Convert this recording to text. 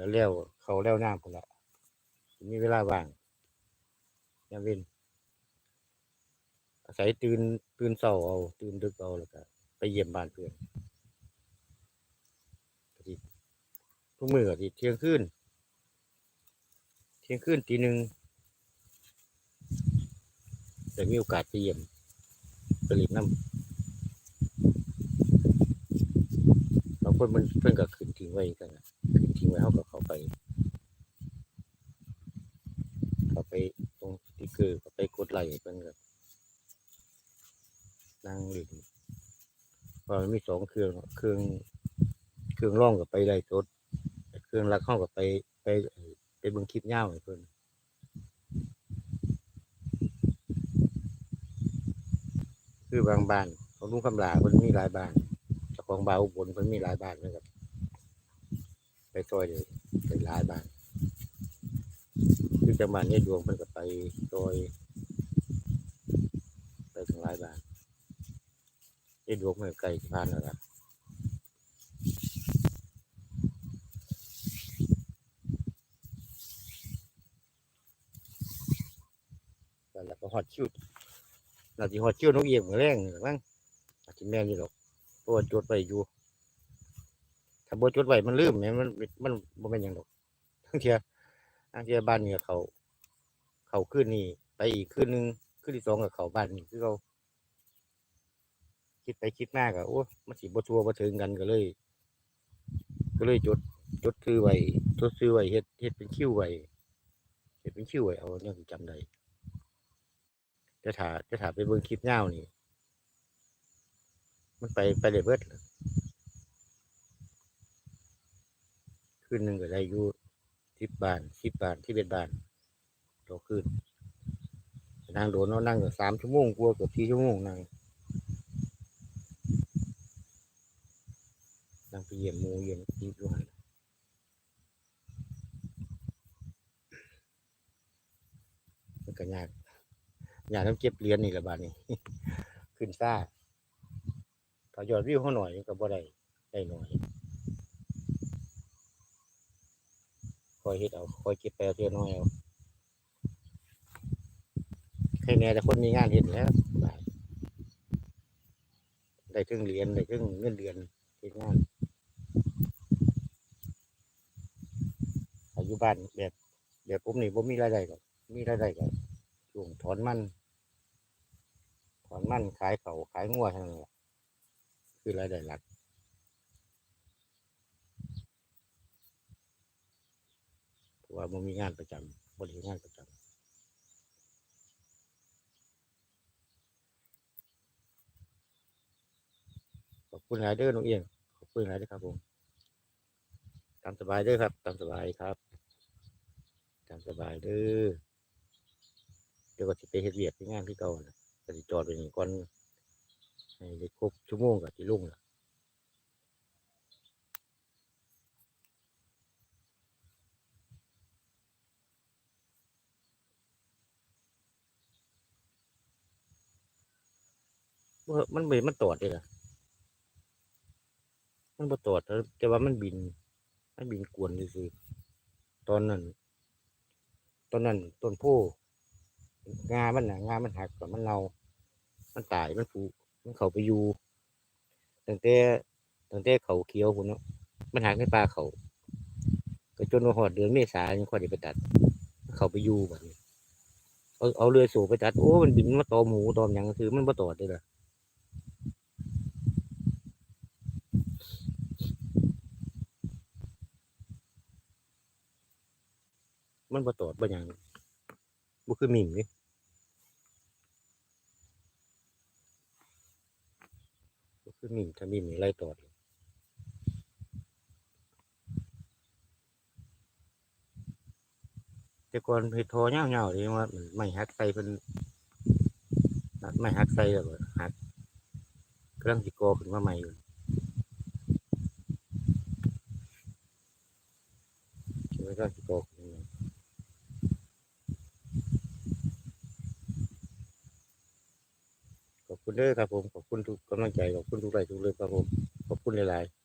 แล้วเลี้ยวเขาเลี้ยวน้ำคนละมีเวลาว่างยามเว้นอาศัยตื่นตื่นเช้าเอา ตื่นดึกเอาแล้วก็ไปเยี่ยมบ้านเพื่อนทุกมื้อก็สิเที่ยงคืนเที่ยงคืนตีหนึ่งจะมีโอกาสไปเยี่ยมไปเลินน้ำบางคนมันเพิ่นก็ขึ้นทิ้งไว้กันนะ ทิ้งไว้เขาก็เขาไป เขาไปตรงสติกเกอร์เขาไปกดไลค์เพิ่นก็นั่งเล่นเพราะมันมีสองเครื่องเครื่องเครื่องร่องกับไปไล่สดเครื่องรักเข้ากับไปไปไปเบิ่งคลิปยาวให้เพิ่นคือบางบ้านของลุงคำลาเพิ่นมีหลายบ้านเจ้าของบ้านอุบลเพิ่นมีหลายบ้านเหมือนกัน ไปซอยเดียวไปหลายบ้านคือจังหวัดนี้ดวงเพิ่นก็ไปโดยไปถึงหลายบ้านไอ้ดวงมื่อไกลสิผ่านแล้วล่ะแล้วก็ฮอดคิวเราสิฮอดคิวนกเอี่ยงเหมื้อแรงนี่ล่ะมั้งอาจสิแม่นอยู่ดอกเพราะว่าจดไว้อยู่ ถ้าบ่จดไว้มันลืมแหมมันมันบ่แม่นหยังดอกทั้งเที่ยทางที่บ้านเนี่ยเขาเขาขึ้นนี่ ไปอีกขึ้นนึงขึ้นที่สองกับเขาบ้านนี่คือเขาคิดไปคิดมากอะโอ้มันสิบ่ทัวบ่ถึงกันก็เลย ก็เลยจดจดซื้อไว้จดซื้อไว้เฮ็ดเฮ็ดเป็นคิวไว้เฮ็ดเป็นคิวไว้เอาเนี่ยจำได้จะถ่าจะถ่าไปเบิ่งคลิปยาวนี่ มันไปไปเลยเบิด ล่ะคืนหนึ่งก็ได้อยู่สิบบาทสิบบาทที่เป็นบาทต่อคืนนั่งโดนเนานั่งอยู่สามชั่วโมงกลัวเกือบสี่ชั่วโมงนั่งนั่งไปเยี่ยมมูเยี่ยมทีด้วยมันก็ยากยากต้องเก็บเหรียญนี่แหละบาทนี้ขึ้นซ่าถ้ายอดวิวเขาหน่อยก็บ่ได้ได้หน่อย อยเฮ็ดเอาคอยเก็บไปเอาเทียน้อยเอาใครแน่แต่คนมีงานเฮ็ดแล้วได้ถึงเหรียญได้ถึงเงินเดือนเฮ็ดงานอายุบ้านแบบแบบผมนี่ผมมีรายได้ก็มีรายได้ก็ช่วงถอนมันถอนมันขายเขาขายงัวเท่านั้นคือรายได้หลัก เพราะ ว่ามันมีงานประจำบริงานประจำขอบคุณหลายเด้อน้องเอียงขอบคุณหลายเด้อครับผมตามสบายเด้อครับตามสบายครับตามสบายเด้อเดี๋ยวก็สิไปเฮ็ดเวียกที่งานที่เก่านะก็สิจอดไปนี่ก่อนให้ได้ครบชั่วโมงกับสิลงล่ะ มันไม่มันตอดเลยล่ะมันบ่ตอดแต่ว่ามันบิน มันบินกวนซื่อตอนนั้น ตอนนั้นต้นโพงามันน่ะงามันหักก่อนมันเน่ามันตายมันผุมันเข้าไปอยู่ตั้งแต่ตั้งแต่เขาเขียวพุ่นเนาะมันหักในป่าเขาก็จนว่าฮอดเดือนเมษายังค่อยได้ไปตัด เขาไปอยู่บัดนี้เอาเอาเรือสูบไปตัด โอ้ มันบินมาตอมหูตอมหยังคือมันบ่ตอดเลยล่ะ มันบ่ตอดบ่หยังบ่คือมิ่งนี่บ่คือมิ่งถ้ามิ่งนี่ไล่ตอดแต่ก่อนเฮ็ดทอยาวๆนี่ว่ามันไม่หักใส่เพิ่นไม่หักใส่แล้วหักกำลังสิกอขึ้นมาใหม่อยู่คิดว่ากำลังสิกอขึ้นมาใหม่ ขอบ คุณเด้อครับผมขอบคุณทุกกำลังใจขอบคุณทุกไลค์ทุกเรื่องครับผมขอบคุณหลายๆ